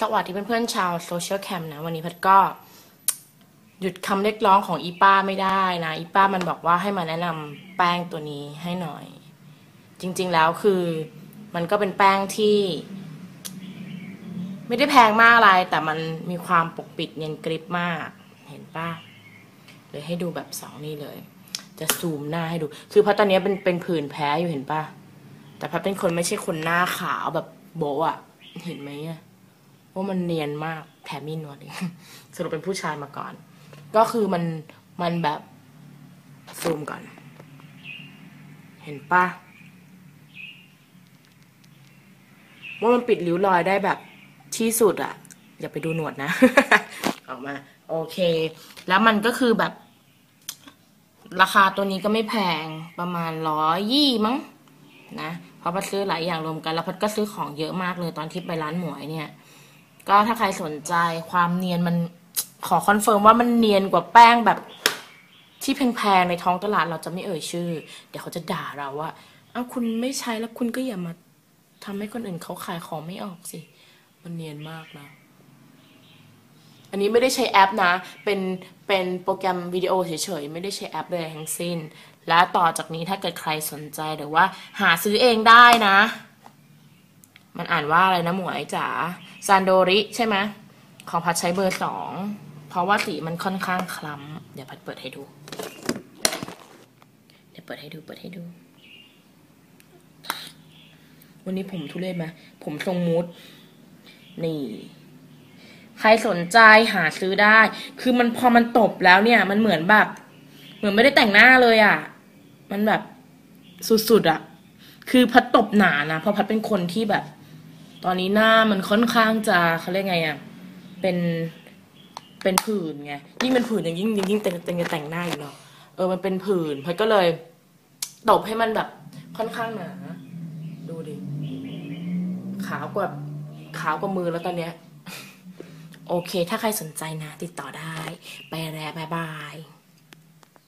สวัสดีเพื่อนๆชาวโซเชียลแคมนะ วันนี้พัดก็ หยุดคำเรียกร้องของอีป้าไม่ได้นะ อีป้ามันบอกว่าให้มาแนะนำแป้งตัวนี้ให้หน่อย จริง ๆแล้วคือ มันก็เป็นแป้งที่ ไม่ได้แพงมากอะไร แต่มันมีความปกปิดเนียนกริบมาก เห็นป้าเลยให้ดูแบบสองนี่เลย จะซูมหน้าให้ดู คือพัดตอนนี้เป็นเป็นผื่นแพ้อยู่เห็นป้าแต่พัดเป็นคนไม่ใช่คนหน้าขาวแบบโบะอะเห็นไหมอะ ว่ามันเนียนมากแถมมีหนวดอีกสรุปเป็นผู้ชายมาก่อน ก็คือมันมันแบบซูมก่อน เห็นปะว่ามันปิดริ้วรอยได้แบบที่สุดอะอย่าไปดูหนวดนะ ออกมา โอเค แล้วมันก็คือแบบ ราคาตัวนี้ก็ไม่แพงประมาณร้อยยี่มั้งนะเพราะพัดซื้อหลายอย่างรวมกัน แล้วพัดก็ซื้อของเยอะมากเลยตอนที่ไปร้านหมวยเนี่ย ก็ถ้าใครสนใจความเนียนมันขอคอนเฟิร์มว่ามันเนียนกว่าแป้งแบบที่แพงๆในท้องตลาดเราจะไม่เอ่ยชื่อ เดี๋ยวเขาจะด่าเราว่าอ้าวคุณไม่ใช้แล้วคุณก็อย่ามาทำให้คนอื่นเขาขายของไม่ออกสิ มันเนียนมากนะ อันนี้ไม่ได้ใช้แอปนะ เป็นเป็นโปรแกรมวิดีโอเฉยๆ ไม่ได้ใช้แอปเลยทั้งสิ้น และต่อจากนี้ถ้าเกิดใครสนใจหรือว่า หาซื้อเองได้นะ มันอ่านว่าอะไรนะหมวยจ๋าซานโดริใช่ไหมของพัดใช้เบอร์สองเพราะว่าสีมันค่อนข้างคล้ำเดี๋ยวพัดเปิดให้ดู เดี๋ยวเปิดให้ดูเปิดให้ดู วันนี้ผมทุเรศไหมผมทรงมูดนี่ ใครสนใจหาซื้อได้ คือมันพอมันตบแล้วเนี่ย มันเหมือนแบบ เหมือนไม่ได้แต่งหน้าเลยอะ่ะ มันแบบสุดๆอะ่ะ คือพัดตบหนานะเพราะพัดเป็นคนที่แบบ ตอนนี้หน้ามันค่อนข้างจะเขาเรียกไงอะ่ะเป็นเป็นผื่นไงยิ่งเป็นผื่นอย่างยิ่งยิ่งยิ่งแต่งแต่งแต่งหน้าอยู่เนาะเออมันเป็นผื่นพัดก็เลยตบให้มันแบบค่อนข้างหนาดูดิขาวกว่าขาวกว่ามือแล้วตอนเนี้ย โอเค ถ้าใครสนใจนะ ติดต่อได้ ไปแล้วบายบาย